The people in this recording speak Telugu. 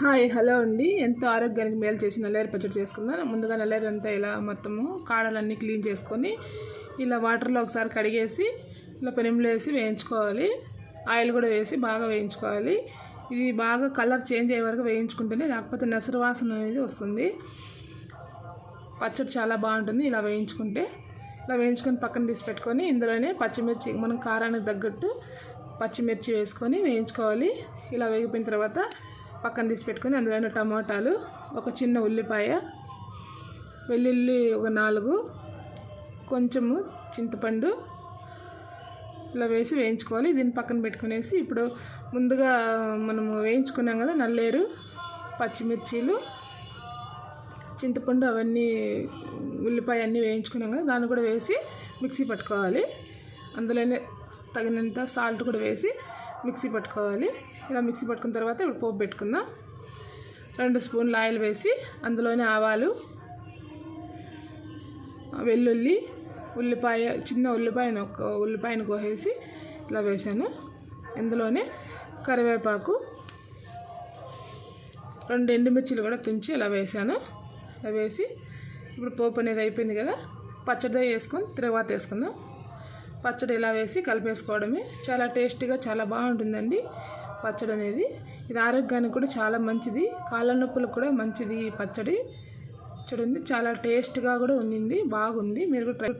హాయ్ హలో అండి. ఎంతో ఆరోగ్యానికి మేలు చేసి నల్లేరు పచ్చడి చేసుకుందాం. ముందుగా నల్లేరు అంతా ఇలా మొత్తము కాడలన్నీ క్లీన్ చేసుకొని ఇలా వాటర్లో ఒకసారి కడిగేసి ఇలా పెనుములు వేసి వేయించుకోవాలి. ఆయిల్ కూడా వేసి బాగా వేయించుకోవాలి. ఇది బాగా కలర్ చేంజ్ అయ్యే వరకు వేయించుకుంటేనే లేకపోతే నెసరు వాసన అనేది వస్తుంది. పచ్చడి చాలా బాగుంటుంది ఇలా వేయించుకుంటే. ఇలా వేయించుకొని పక్కన తీసి పెట్టుకొని ఇందులోనే పచ్చిమిర్చి మనం కారానికి తగ్గట్టు పచ్చిమిర్చి వేసుకొని వేయించుకోవాలి. ఇలా వేగిపోయిన తర్వాత పక్కన తీసి పెట్టుకొని అందులోనే టమాటాలు ఒక చిన్న ఉల్లిపాయ వెల్లుల్లి ఒక నాలుగు కొంచెము చింతపండు ఇలా వేసి వేయించుకోవాలి. దీన్ని పక్కన పెట్టుకునేసి ఇప్పుడు ముందుగా మనము వేయించుకున్నాం కదా నల్లేరు పచ్చిమిర్చీలు చింతపండు అవన్నీ ఉల్లిపాయ అన్నీ వేయించుకున్నాం కదా దాన్ని కూడా వేసి మిక్సీ పట్టుకోవాలి. అందులోనే తగినంత సాల్ట్ కూడా వేసి మిక్సీ పట్టుకోవాలి. ఇలా మిక్సీ పట్టుకున్న తర్వాత ఇప్పుడు పోపు పెట్టుకుందాం. రెండు స్పూన్లు ఆయిల్ వేసి అందులోనే ఆవాలు వెల్లుల్లి ఉల్లిపాయ చిన్న ఉల్లిపాయను ఒక ఉల్లిపాయను కోసేసి ఇలా వేసాను. ఇందులోనే కరివేపాకు రెండు ఎండుమిర్చిలు కూడా తుంచి ఇలా వేసాను. ఇలా వేసి ఇప్పుడు పోపు అనేది అయిపోయింది కదా పచ్చడి వేసుకొని తిరగవాత వేసుకుందాం. పచ్చడి ఇలా వేసి కలిపేసుకోవడమే. చాలా టేస్టీగా చాలా బాగుంటుందండి పచ్చడి అనేది ఇది ఆరోగ్యానికి కూడా చాలా మంచిది. కాళ్ళ నొప్పులకు కూడా మంచిది ఈ పచ్చడి. చూడండి చాలా టేస్ట్గా కూడా ఉంది బాగుంది. మీరు కూడా ట్రై